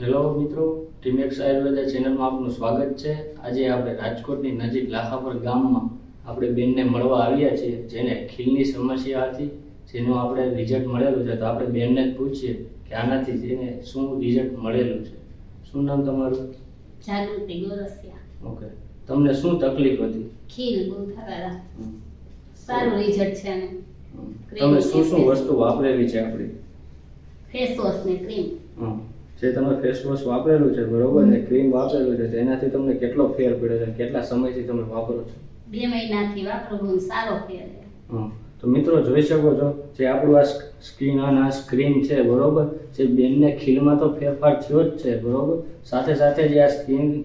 Hello મિત્રો Timex Ayurveda ચેનલમાં આપનું સ્વાગત છે. આજે આપણે રાજકોટની નજીક લાખાપર ગામમાં આપણે બેનને મળવા આવ્યા છીએ જેને ખીલની સમસ્યા હતી જેનું આપણે રિઝલ્ટ મળેલું છે. તો આપણે બેનને જ પૂછીએ કે આનાથી જેને શું રિઝલ્ટ મળેલું છે. શું નામ તમારું? જાગૃતિ ગોરસિયા. ઓકે. તમને શું તકલીફ હતી? ખીલ બહુ થતા સારું રિઝલ્ટ છે તમે શું શું વસ્તુ વાપરેલી છે આપણી? ફેસ વોશ ને ક્રીમ. જે તમે ફેસ વોશ વાપરેલું છે બરોબર ને ક્રીમ વાપરેલું છે તેનાથી તમને કેટલો ફેર પડ્યો છે કેટલા સમયથી તમે વાપરો છો? બે મહિનાથી વાપરું હું સારો ફેર છે. તો મિત્રો જોઈ શકો છો જે આપણું આ સ્કીન આ સ્ક્રીન છે બરોબર? જે બેનને ખીલમાં તો ફેરફાર થયો જ છે બરોબર? સાથે સાથે જે આ સ્કીન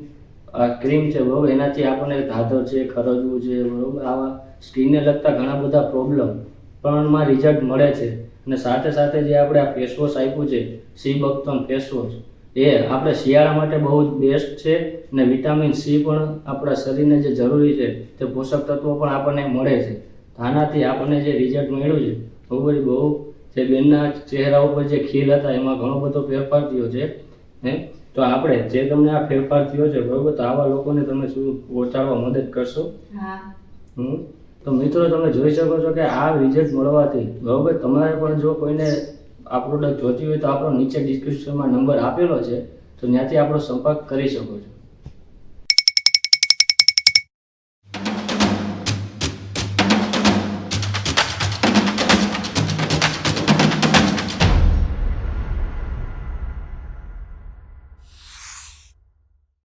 આ ક્રીમ છે બરોબર? એનાથી આપણને ધાધો છે ખરજવું છે બરોબર? આવા સ્કીનને લગતા ઘણા બધા પ્રોબ્લેમ પણ રિઝલ્ટ મળે છે. અને સાથે સાથે જે આપણે આ ફેસ વોશ આપ્યું છે સી બક્તોન ફેસ વોશ એ આપણે શિયાળા માટે બહુ જ બેસ્ટ છે અને વિટામિન સી પણ આપણા શરીરને જે જરૂરી છે તે પોષક તત્વો પણ આપણને મળે છે. આનાથી આપણને જે રિઝલ્ટ મળ્યું છે બહુ જ બહુ? જે બેનના ચહેરા ઉપર જે ખીલ હતા એમાં ઘણો બધો ફેરફાર થયો છે હે? તો આપણે જે તમને આ ફેરફાર થયો છે બરોબર? તો આવા લોકોને તમે શું પહોંચાડવા મદદ કરશો? હા. હમ. તો મિત્રો તમે જોઈ શકો છો કે આ રિઝલ્ટ મળવાથી, બરોબર? તમારે પણ જો કોઈને આ પ્રોડક્ટ જોતી હોય તો આપણો નીચે ડિસ્ક્રિપ્શનમાં નંબર આપેલો છે, તો ત્યાંથી આપણો સંપર્ક કરી શકો છો.